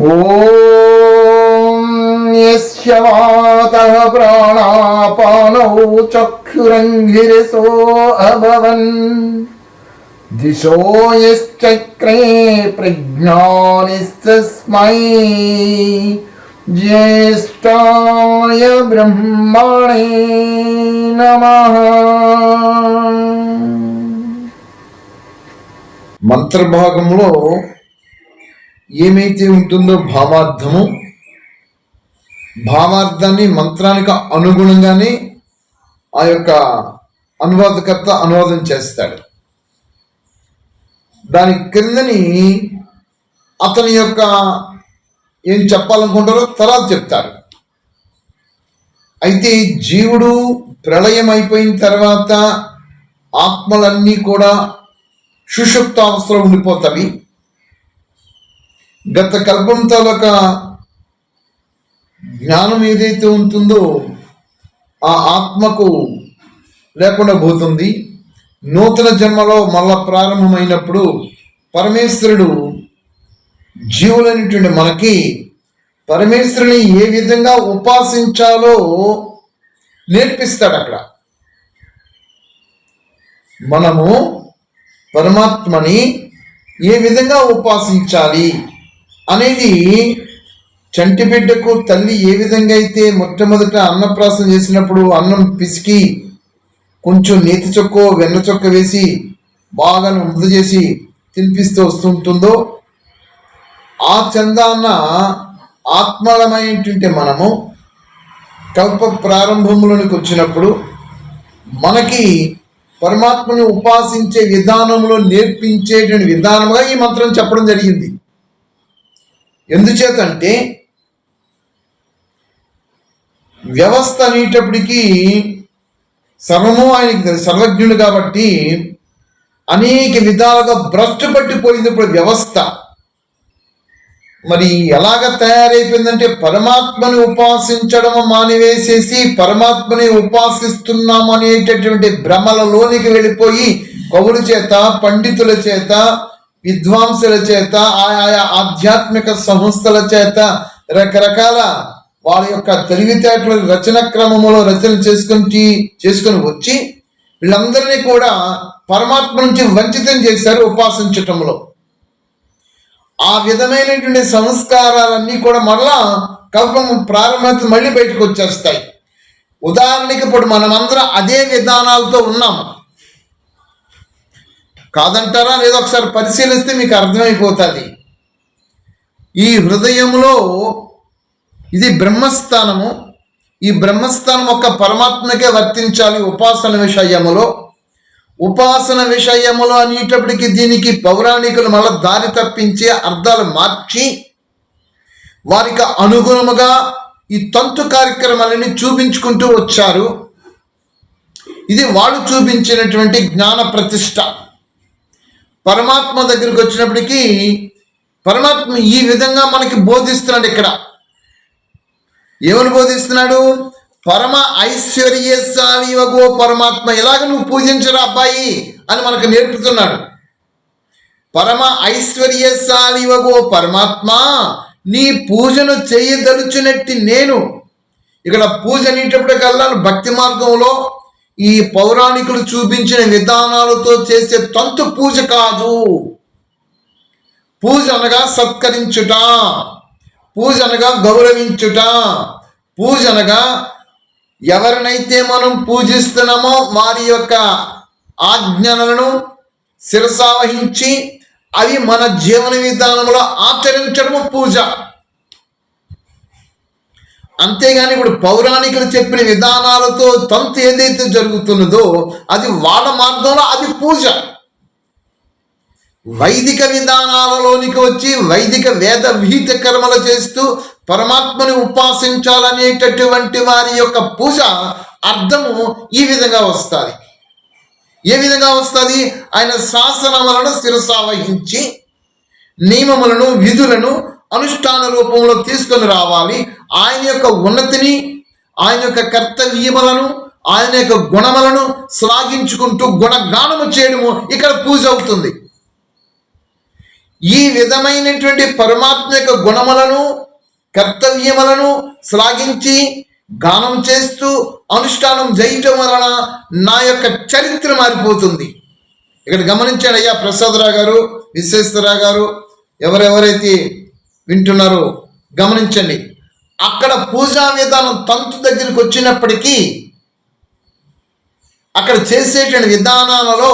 ॐ यस्य वातः प्राणापानौ चक्षुरङ्गिरसो अभवन् दिशो यश्चक्रे प्रज्ञानिस्तस्मै ज्येष्ठाय ब्रह्मणे नमः మంత్రభాగంలో ఏమైతే ఉంటుందో భావార్థము భావార్థాన్ని మంత్రానికి అనుగుణంగానే ఆ యొక్క అనువాదకర్త అనువాదం చేస్తాడు. దాని క్రిందని అతని యొక్క ఏం చెప్పాలనుకుంటారో తర్వాత చెప్తారు. అయితే జీవుడు ప్రళయం అయిపోయిన తర్వాత ఆత్మలన్నీ కూడా సుషుప్తావస్థలో ఉండిపోతాయి. గత కల్పం తాలూకా జ్ఞానం ఏదైతే ఉంటుందో ఆ ఆత్మకు లేకుండా పోతుంది. నూతన జన్మలో మళ్ళా ప్రారంభమైనప్పుడు పరమేశ్వరుడు జీవులైనటువంటి మనకి పరమేశ్వరుని ఏ విధంగా ఉపాసించాలో నేర్పిస్తాడు అక్కడ. మనము పరమాత్మని ఏ విధంగా ఉపాసించాలి? అనేది చంటి బిడ్డకు తల్లి ఏ విధంగా అయితే మొట్టమొదట అన్నప్రాసం చేసినప్పుడు అన్నం పిసికి కొంచెం నేతి చొక్కో వెన్న చొక్క వేసి బాగా మృదు చేసి తినిపిస్తూ వస్తుంటుందో ఆ చందాన్న ఆత్మలమైనటువంటి మనము కల్ప ప్రారంభంలోనికి వచ్చినప్పుడు మనకి పరమాత్మని ఉపాసించే విధానంలో నేర్పించేటువంటి విధానముగా ఈ మంత్రం చెప్పడం జరిగింది. ఎందుచేతంటే వ్యవస్థ అనేటప్పటికీ సర్వము ఆయనకి సర్వజ్ఞుడు కాబట్టి అనేక విధాలుగా భ్రష్టు పట్టిపోయింది ఇప్పుడు వ్యవస్థ. మరి ఎలాగ తయారైపోయిందంటే పరమాత్మని ఉపాసించడం మానివేసేసి పరమాత్మని ఉపాసిస్తున్నాం అనేటటువంటి భ్రమలలోనికి వెళ్ళిపోయి కవుల చేత పండితుల చేత విద్వాంసుల చేత ఆయా ఆధ్యాత్మిక సంస్థల చేత రకరకాల వాళ్ళ యొక్క తెలివితేటలు రచన క్రమములో రచన చేసుకుని చేసుకుని వచ్చి వీళ్ళందరినీ కూడా పరమాత్మ నుంచి వంచితం చేశారు ఉపాసించటంలో. ఆ విధమైనటువంటి సంస్కారాలన్నీ కూడా మరలా కల్పం ప్రారంభమైతే మళ్ళీ బయటకు వచ్చేస్తాయి. ఉదాహరణకి ఇప్పుడు మనమందరం అదే విధానాలతో ఉన్నాము కాదంటారా? లేదా ఒకసారి పరిశీలిస్తే మీకు అర్థమైపోతుంది. ఈ హృదయంలో ఇది బ్రహ్మస్థానము. ఈ బ్రహ్మస్థానం ఒక పరమాత్మకే వర్తించాలి ఉపాసన విషయములో. ఉపాసన విషయములో అనేటప్పటికి దీనికి పౌరాణికులు మళ్ళీ దారి తప్పించి అర్థాలు మార్చి వారికి అనుగుణముగా ఈ తంతు కార్యక్రమాలని చూపించుకుంటూ వచ్చారు. ఇది వాళ్ళు చూపించినటువంటి జ్ఞాన ప్రతిష్ట. పరమాత్మ దగ్గరికి వచ్చినప్పటికీ పరమాత్మ ఈ విధంగా మనకి బోధిస్తున్నాడు ఇక్కడ. ఏమని బోధిస్తున్నాడు? పరమ ఐశ్వర్యశాలి వగో పరమాత్మ ఎలాగ నువ్వు పూజించరా అబ్బాయి అని మనకు నేర్పుతున్నాడు. పరమ ఐశ్వర్యశాలి వగో పరమాత్మ నీ పూజను చేయదలుచునట్టి నేను ఇక్కడ పూజ అనేటప్పటికల్లా భక్తి మార్గంలో ఈ పౌరాణికులు చూపించిన విధానాలతో చేసే తంతు పూజ కాదు. పూజ అనగా సత్కరించుట పూజ అనగా గౌరవించుట పూజ అనగా ఎవరినైతే మనం పూజిస్తున్నామో వారి యొక్క ఆజ్ఞలను శిరసావహించి అవి మన జీవన విధానంలో ఆచరించడము పూజ. అంతేగాని ఇప్పుడు పౌరాణికులు చెప్పిన విధానాలతో తంతు ఏదైతే జరుగుతున్నదో అది వాళ్ళ మార్గంలో అది పూజ. వైదిక విధానాలలోనికి వచ్చి వైదిక వేద విహిత కర్మలు చేస్తూ పరమాత్మని ఉపాసించాలనేటటువంటి వారి యొక్క పూజ అర్థము ఈ విధంగా వస్తుంది. ఏ విధంగా వస్తుంది? ఆయన శాసనములను శిరసావహించి నియమములను విధులను అనుష్ఠాన రూపంలో తీసుకొని రావాలి. ఆయన యొక్క ఉన్నతిని ఆయన యొక్క కర్తవ్యములను ఆయన యొక్క గుణములను శ్లాఘించుకుంటూ గుణగానము చేయడము ఇక్కడ పూజ అవుతుంది. ఈ విధమైనటువంటి పరమాత్మ యొక్క గుణములను కర్తవ్యములను శ్లాఘించి గానం చేస్తూ అనుష్ఠానం చేయటం వలన నా యొక్క చరిత్ర మారిపోతుంది. ఇక్కడ గమనించాడు అయ్యా ప్రసాదరావు గారు విశ్వేశ్వరరావు గారు ఎవరెవరైతే వింటున్నారో గమనించండి. అక్కడ పూజా విధానం తంతు దగ్గరికి వచ్చినప్పటికీ అక్కడ చేసేటువంటి విధానాలలో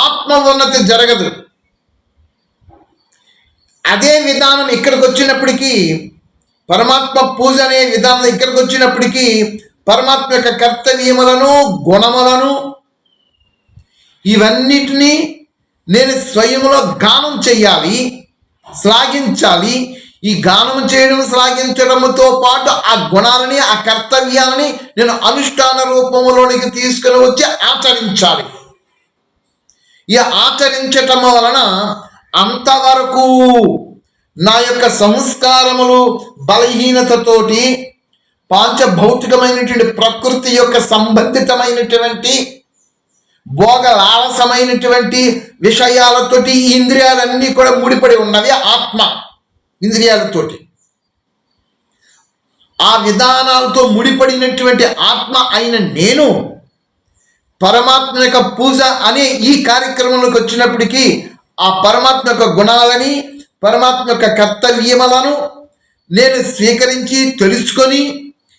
ఆత్మ ఉన్నతి జరగదు. అదే విధానం ఇక్కడికి వచ్చినప్పటికీ పరమాత్మ పూజ అనే విధానం ఇక్కడికి వచ్చినప్పటికీ పరమాత్మ యొక్క కర్తవ్యములను గుణములను ఇవన్నిటినీ నేను స్వయంలో గానం చెయ్యాలి శ్లాఘించాలి ఈ గానం చేయడం శ్లాఘించడంతో పాటు ఆ గుణాలని ఆ కర్తవ్యాలని నేను అనుష్ఠాన రూపంలోనికి తీసుకుని వచ్చి ఆచరించాలి. ఈ ఆచరించటం వలన అంతవరకు నా యొక్క సంస్కారములు బలహీనతతోటి పాంచభౌతికమైనటువంటి ప్రకృతి యొక్క సంబంధితమైనటువంటి భోగ లాలసమైనటువంటి విషయాలతోటి ఇంద్రియాలన్నీ కూడా ముడిపడి ఉన్నవి ఆత్మ. ఇంద్రియాలతోటి. ఆ విధానాలతో ముడిపడినటువంటి ఆత్మ అయిన నేను పరమాత్మ యొక్క పూజ అనే ఈ కార్యక్రమంలోకి వచ్చినప్పటికీ ఆ పరమాత్మ యొక్క గుణాలని పరమాత్మ యొక్క కర్తవ్యములను నేను స్వీకరించి తెలుసుకొని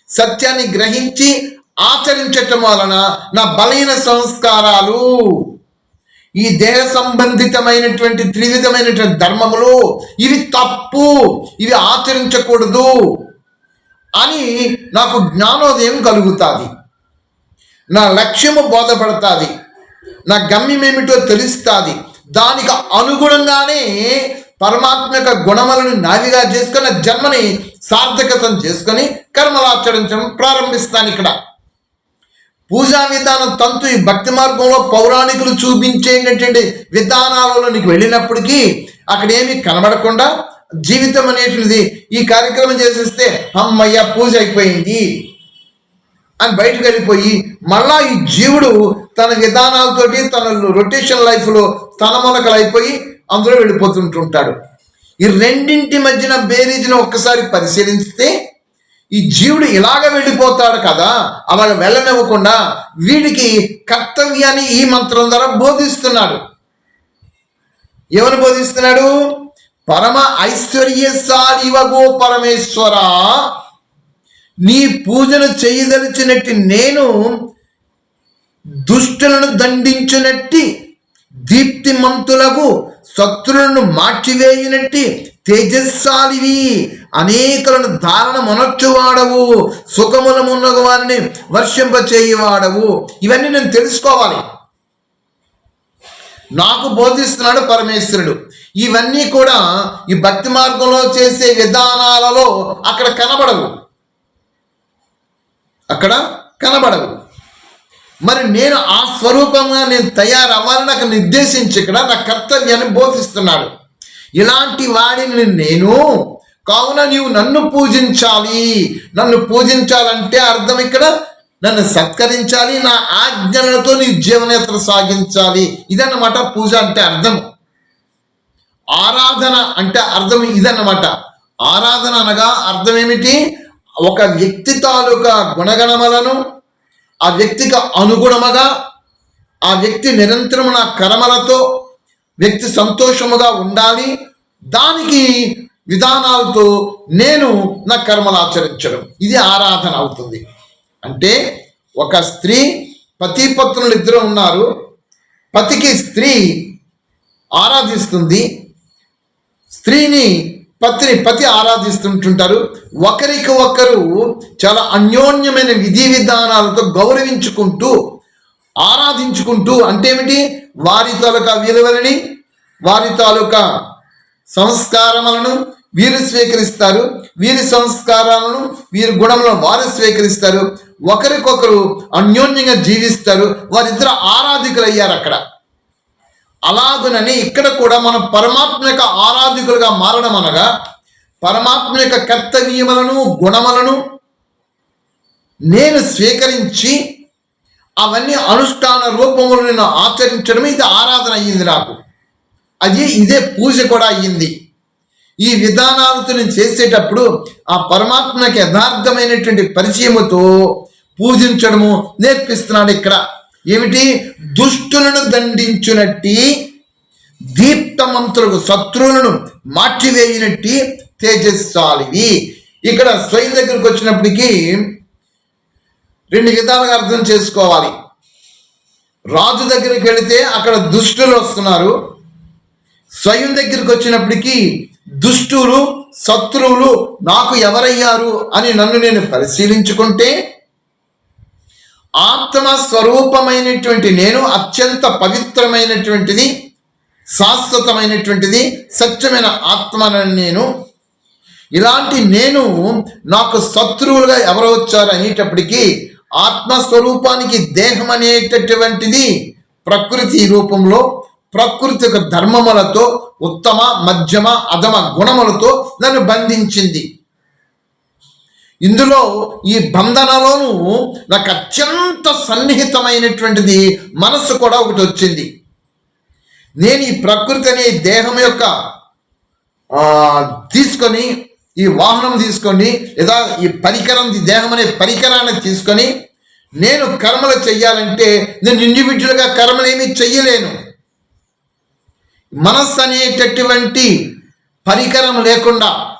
సత్యాన్ని గ్రహించి ఆచరించటం వలన నా బలహీన సంస్కారాలు ఈ దేహ సంబంధితమైనటువంటి త్రివిధమైనటువంటి ధర్మములు ఇవి తప్పు ఇవి ఆచరించకూడదు అని నాకు జ్ఞానోదయం కలుగుతుంది. నా లక్ష్యము బోధపడుతుంది. నా గమ్యం ఏమిటో తెలుస్తుంది. దానికి అనుగుణంగానే పరమాత్మ యొక్క గుణములను నావిగా చేసుకుని జన్మని సార్థకతం చేసుకొని కర్మలు ఆచరించడం ప్రారంభిస్తాను ఇక్కడ. పూజా విధానం తంతు ఈ భక్తి మార్గంలో పౌరాణికులు చూపించేటటువంటి విధానాలలోనికి వెళ్ళినప్పటికీ అక్కడ ఏమీ కనబడకుండా జీవితం అనేటువంటిది ఈ కార్యక్రమం చేసేస్తే అమ్మయ్య పూజ అయిపోయింది అని బయటకు వెళ్ళిపోయి మళ్ళా ఈ జీవుడు తన విధానాలతోటి తన రొటేషన్ లైఫ్లో తన మొలకలు అయిపోయి అందులో వెళ్ళిపోతుంటుంటాడు. ఈ రెండింటి మధ్యన బేరీజ్ని ఒక్కసారి పరిశీలిస్తే ఈ జీవుడు ఇలాగ వెళ్ళిపోతాడు కదా అలాగ వెళ్ళనివ్వకుండా వీడికి కర్తవ్యాన్ని ఈ మంత్రం ద్వారా బోధిస్తున్నాడు. ఏమని బోధిస్తున్నాడు? పరమ ఐశ్వర్యశాలివగో పరమేశ్వర నీ పూజను చేయదలిచినట్టు నేను దుష్టులను దండించినట్టి దీప్తిమంతులకు శత్రులను మార్చివేయినట్టి తేజస్సాలివి అనేకులను ధారణ మొనర్చువాడవు సుఖములమున్న వారిని వర్షింపచేయవాడవు. ఇవన్నీ నేను తెలుసుకోవాలి. నాకు బోధిస్తున్నాడు పరమేశ్వరుడు. ఇవన్నీ కూడా ఈ భక్తి మార్గంలో చేసే విధానాలలో అక్కడ కనబడవు. అక్కడ కనబడవు. మరి నేను ఆ స్వరూపంగా నేను తయారవ్వాలని నాకు నిర్దేశించి ఇక్కడ నా కర్తవ్యాన్ని బోధిస్తున్నాడు. ఇలాంటి వాడిని నేను కావున నీవు నన్ను పూజించాలి. నన్ను పూజించాలంటే అర్థం ఇక్కడ నన్ను సత్కరించాలి. నా ఆజ్ఞలతో నీ జీవనేత్ర సాగించాలి. ఇదన్నమాట పూజ అంటే అర్థం. ఆరాధన అంటే అర్థం ఇదన్నమాట. ఆరాధన అనగా అర్థం ఏమిటి? ఒక వ్యక్తి తాలూకా గుణగణములను ఆ వ్యక్తికి అనుగుణముగా ఆ వ్యక్తి నిరంతరము నా కర్మలతో వ్యక్తి సంతోషముగా ఉండాలి. దానికి విధానాలతో నేను నా కర్మలు ఆచరించడం. ఇది ఆరాధన అవుతుంది. అంటే ఒక స్త్రీ పతి పత్నులు ఇద్దరు ఉన్నారు. పతికి స్త్రీ ఆరాధిస్తుంది. స్త్రీని పతిని పతి ఆరాధిస్తుంటుంటారు. ఒకరికి ఒకరు చాలా అన్యోన్యమైన విధి విధానాలతో గౌరవించుకుంటూ ఆరాధించుకుంటూ అంటే ఏమిటి? వారి తాలూకా విలువలని వారి తాలూకా సంస్కారములను వీరు స్వీకరిస్తారు. వీరి సంస్కారాలను వీరి గుణములను వారు స్వీకరిస్తారు. ఒకరికొకరు అన్యోన్యంగా జీవిస్తారు. వారిద్దరు ఆరాధికులు అయ్యారు అక్కడ. అలాగునని ఇక్కడ కూడా మనం పరమాత్మ యొక్క ఆరాధికులుగా మారడం అనగా పరమాత్మ యొక్క కర్తవ్యములను గుణములను నేను స్వీకరించి అవన్నీ అనుష్ఠాన రూపములు నేను ఆచరించడం ఇది ఆరాధన అయ్యింది నాకు. అది ఇదే పూజ కూడా అయ్యింది. ఈ విధానాలతో చేసేటప్పుడు ఆ పరమాత్మకి యథార్థమైనటువంటి పరిచయముతో పూజించడము నేర్పిస్తున్నాడు ఇక్కడ. ఏమిటి? దుష్టులను దండించునట్టి దీప్తమంతులకు శత్రువులను మార్చివేయినట్టి తేజస్వాలివి ఇక్కడ స్వయం దగ్గరికి వచ్చినప్పటికీ రెండు విధాలుగా అర్థం చేసుకోవాలి. రాజు దగ్గరికి వెళితే అక్కడ దుష్టులు వస్తున్నారు. స్వయం దగ్గరికి వచ్చినప్పటికీ దుష్టులు శత్రువులు నాకు ఎవరయ్యారు అని నన్ను నేను పరిశీలించుకుంటే ఆత్మ స్వరూపమైనటువంటి నేను అత్యంత పవిత్రమైనటువంటిది శాశ్వతమైనటువంటిది సత్యమైన ఆత్మనని నేను ఇలాంటి నేను నాకు శత్రువులుగా ఎవరు వచ్చారు అనేటప్పటికీ ఆత్మస్వరూపానికి దేహం అనేటటువంటిది ప్రకృతి రూపంలో ప్రకృతి ధర్మములతో ఉత్తమ మధ్యమ అధమ గుణములతో నన్ను బంధించింది. ఇందులో ఈ బంధనలోనూ నాకు అత్యంత సన్నిహితమైనటువంటిది మనస్సు కూడా ఒకటి వచ్చింది. నేను ఈ ప్రకృతి అనే దేహం యొక్క తీసుకొని ఈ వాహనం తీసుకొని లేదా ఈ పరికరం ఈ దేహం అనే పరికరాన్ని తీసుకొని నేను కర్మలు చెయ్యాలంటే నేను ఇండివిజువల్గా కర్మలు ఏమీ చెయ్యలేను. మనస్సు అనేటటువంటి పరికరం లేకుండా.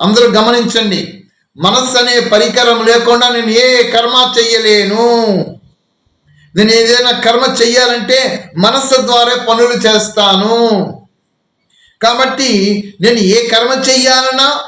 అందరూ గమనించండి. మనస్సు అనే పరికరం లేకుండా నేను ఏ కర్మ చెయ్యలేను. నేను ఏదైనా కర్మ చెయ్యాలంటే మనస్సు ద్వారా పనులు చేస్తాను. కాబట్టి నేను ఏ కర్మ చెయ్యాలన్నా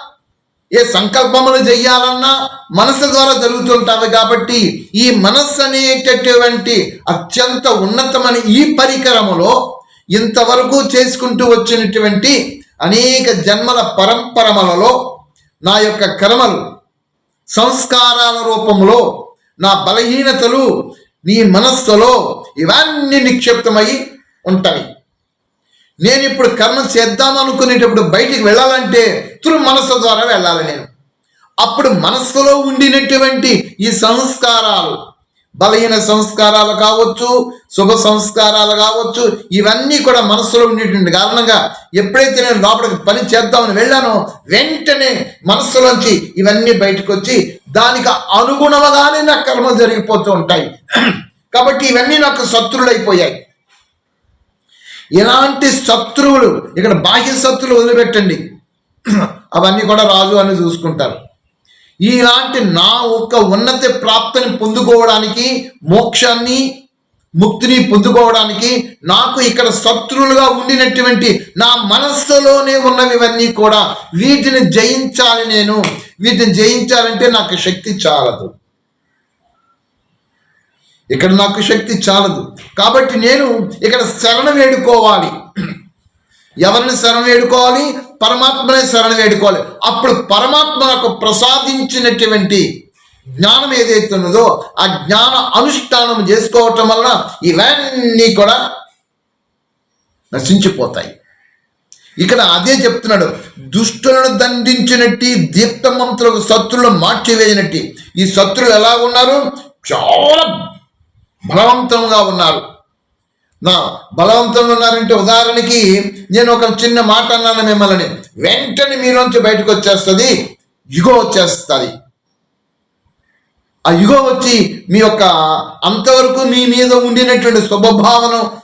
ఏ సంకల్పములు చెయ్యాలన్నా మనస్సు ద్వారా జరుగుతుంటావి కాబట్టి ఈ మనస్సు అనేటటువంటి అత్యంత ఉన్నతమైన ఈ పరికరములో ఇంతవరకు చేసుకుంటూ వచ్చినటువంటి అనేక జన్మల పరంపరమలలో నా యొక్క కర్మలు సంస్కారాల రూపంలో నా బలహీనతలు నీ మనస్సులో ఇవన్నీ నిక్షిప్తమై ఉంటాయి. నేను ఇప్పుడు కర్మ చేద్దాం అనుకునేటప్పుడు బయటికి వెళ్ళాలంటే తురు మనస్సు ద్వారా వెళ్ళాలి నేను. అప్పుడు మనస్సులో ఉండినటువంటి ఈ సంస్కారాలు బలహీన సంస్కారాలు కావచ్చు శుభ సంస్కారాలు కావచ్చు ఇవన్నీ కూడా మనసులో ఉండేటువంటి కారణంగా ఎప్పుడైతే నేను లోపలికి పని చేద్దామని వెళ్ళానో వెంటనే మనస్సులోంచి ఇవన్నీ బయటకు వచ్చి దానికి అనుగుణంగానే నా కర్మలు జరిగిపోతూ ఉంటాయి. కాబట్టి ఇవన్నీ నాకు శత్రువులైపోయాయి. ఇలాంటి శత్రువులు ఇక్కడ బాహ్య శత్రువులు వదిలిపెట్టండి. అవన్నీ కూడా రాజు అని చూసుకుంటారు. ఇలాంటి నా ఒక్క ఉన్నత ప్రాప్తిని పొందుకోవడానికి మోక్షాన్ని ముక్తిని పొందుకోవడానికి నాకు ఇక్కడ శత్రువులుగా ఉండినటువంటి నా మనస్సులోనే ఉన్నవివన్నీ కూడా వీటిని జయించాలి నేను. వీటిని జయించాలంటే నాకు శక్తి చాలదు. ఇక్కడ నాకు శక్తి చాలదు. కాబట్టి నేను ఇక్కడ శరణ వేడుకోవాలి. ఎవరిని శరణ వేడుకోవాలి? పరమాత్మనే శరణ వేడుకోవాలి. అప్పుడు పరమాత్మ నాకు ప్రసాదించినటువంటి జ్ఞానం ఏదైతే ఉన్నదో ఆ జ్ఞాన అనుష్ఠానం చేసుకోవటం వలన ఇవన్నీ కూడా నశించిపోతాయి. ఇక్కడ అదే చెప్తున్నాడు. దుష్టులను దండించినట్టి దీప్తమంతులకు శత్రులను మార్చివేయనట్టి ఈ శత్రులు ఎలా ఉన్నారు? చాలా బలవంతంగా ఉన్నారు. నా బలవంతంగా ఉన్నారంటే ఉదాహరణకి నేను ఒక చిన్న మాట అన్నాను మిమ్మల్ని. వెంటనే మీలోంచి బయటకు వచ్చేస్తుంది యుగో వచ్చేస్తుంది. ఆ యుగో వచ్చి మీ యొక్క అంతవరకు మీ మీద ఉండినటువంటి స్వభావను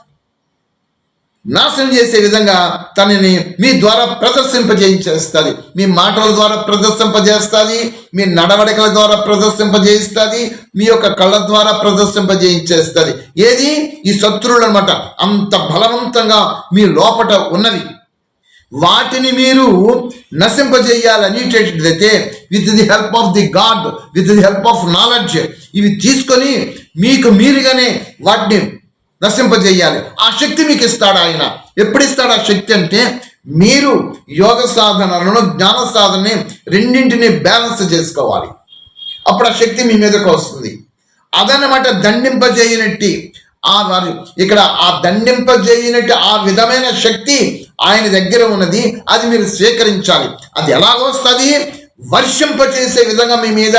నాశనం చేసే విధంగా తనని మీ ద్వారా ప్రదర్శింపజేయించేస్తుంది. మీ మాటల ద్వారా ప్రదర్శింపజేస్తుంది. మీ నడవడికల ద్వారా ప్రదర్శింపజేయిస్తుంది. మీ యొక్క కళ్ళ ద్వారా ప్రదర్శింపజేయించేస్తుంది. ఏది? ఈ శత్రువులు అనమాట అంత బలవంతంగా మీ లోపట ఉన్నవి. వాటిని మీరు నశింపజేయాలనేటట్లయితే with the help of the god with the help of knowledge ఇవి తీసుకొని మీకు మీరుగానే వాటిని నశింపజేయాలి. ఆ శక్తి మీకు ఇస్తాడు ఆయన. ఎప్పుడు ఇస్తాడు ఆ శక్తి అంటే మీరు యోగ సాధనలను జ్ఞాన సాధనని రెండింటిని బ్యాలెన్స్ చేసుకోవాలి. అప్పుడు ఆ శక్తి మీ మీదకు వస్తుంది. అదనమాట దండింపజేయనట్టి ఆ వారి ఇక్కడ ఆ దండింపజేయనట్టు ఆ విధమైన శక్తి ఆయన దగ్గర ఉన్నది. అది మీరు స్వీకరించాలి. అది ఎలాగొస్తుంది వర్షింపచేసే విధంగా మీ మీద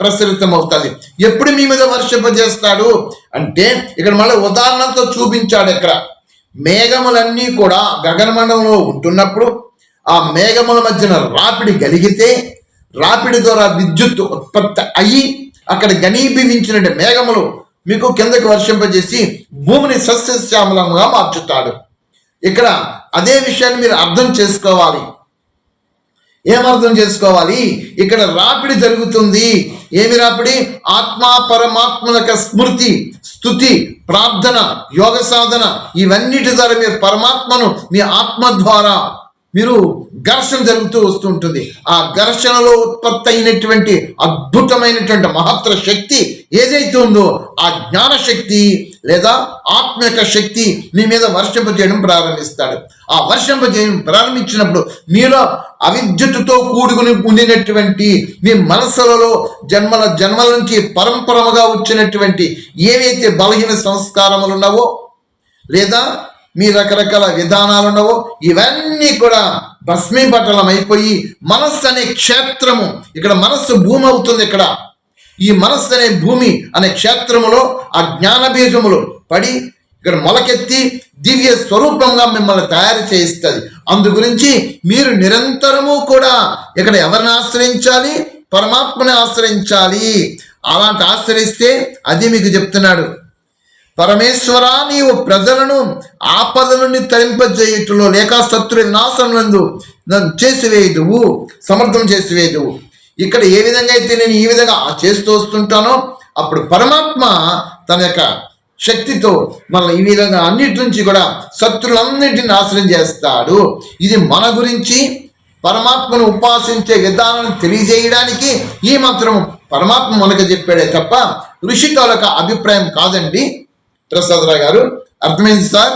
ప్రసరితమవుతుంది. ఎప్పుడు మీ మీద వర్షింపజేస్తాడు? అంటే ఇక్కడ మళ్ళీ ఉదాహరణతో చూపించాడు ఇక్కడ. మేఘములన్నీ కూడా గగనమండలంలో ఉంటున్నప్పుడు ఆ మేఘముల మధ్యన రాపిడి కలిగితే రాపిడి ద్వారా విద్యుత్ ఉత్పత్తి అయ్యి అక్కడ ఘనీభవించిన మేఘములు మీకు కిందకి వర్షింపజేసి భూమిని సస్యశ్యామలంగా మార్చుతాడు. ఇక్కడ అదే విషయాన్ని మీరు అర్థం చేసుకోవాలి. ఏమర్థం చేసుకోవాలి? ఇక్కడ రాపిడి జరుగుతుంది. ఏమి రాపిడి? ఆత్మ పరమాత్మల యొక్క స్మృతి స్థుతి ప్రార్థన యోగ సాధన ఇవన్నిటి ద్వారా మీరు పరమాత్మను మీ ఆత్మ ద్వారా మీరు ఘర్షణ జరుగుతూ వస్తుంటుంది. ఆ ఘర్షణలో ఉత్పత్తి అయినటువంటి అద్భుతమైనటువంటి మహత్తర శక్తి ఏదైతే ఉందో ఆ జ్ఞాన శక్తి లేదా ఆత్మ యొక్క శక్తి మీ మీద వర్షింపజేయడం ప్రారంభిస్తాడు. ఆ వర్షింపజేయడం ప్రారంభించినప్పుడు మీలో అవిద్యుత్తుతో కూడుకుని ఉండినటువంటి మీ మనసులలో జన్మల జన్మల నుంచి పరంపరముగా వచ్చినటువంటి ఏవైతే బలహీన సంస్కారములు ఉన్నావో లేదా మీ రకరకాల విధానాలు ఉన్నావో ఇవన్నీ కూడా భస్మీపటలం అయిపోయి మనస్సు అనే క్షేత్రము ఇక్కడ మనస్సు భూమి అవుతుంది ఇక్కడ. ఈ మనస్సు అనే భూమి అనే క్షేత్రములో ఆ జ్ఞాన బీజములు పడి ఇక్కడ మొలకెత్తి దివ్య స్వరూపంగా మిమ్మల్ని తయారు చేయిస్తుంది. అందు గురించి మీరు నిరంతరము కూడా ఇక్కడ ఎవరిని ఆశ్రయించాలి? పరమాత్మని ఆశ్రయించాలి. అలాంటి ఆశ్రయిస్తే అది మీకు చెప్తున్నాడు. పరమేశ్వర నీవు ప్రజలను ఆపద నుండి తరింపజేయుటలో లేక శత్రు వినాశం నందు చేసివేయదువు సమర్థం చేసివేయదువు. ఇక్కడ ఏ విధంగా అయితే నేను ఈ విధంగా చేస్తూ వస్తుంటానో అప్పుడు పరమాత్మ తన యొక్క శక్తితో మన ఈ విధంగా అన్నిటి నుంచి కూడా శత్రులందరినీ నాశనం చేస్తాడు. ఇది మన గురించి పరమాత్మను ఉపాసించే విధానం తెలియజేయడానికి ఈ మంత్రం పరమాత్మ మనకు చెప్పాడే తప్ప ఋషి అభిప్రాయం కాదండి. ప్రసాదరావు గారు అర్థమైంది సార్?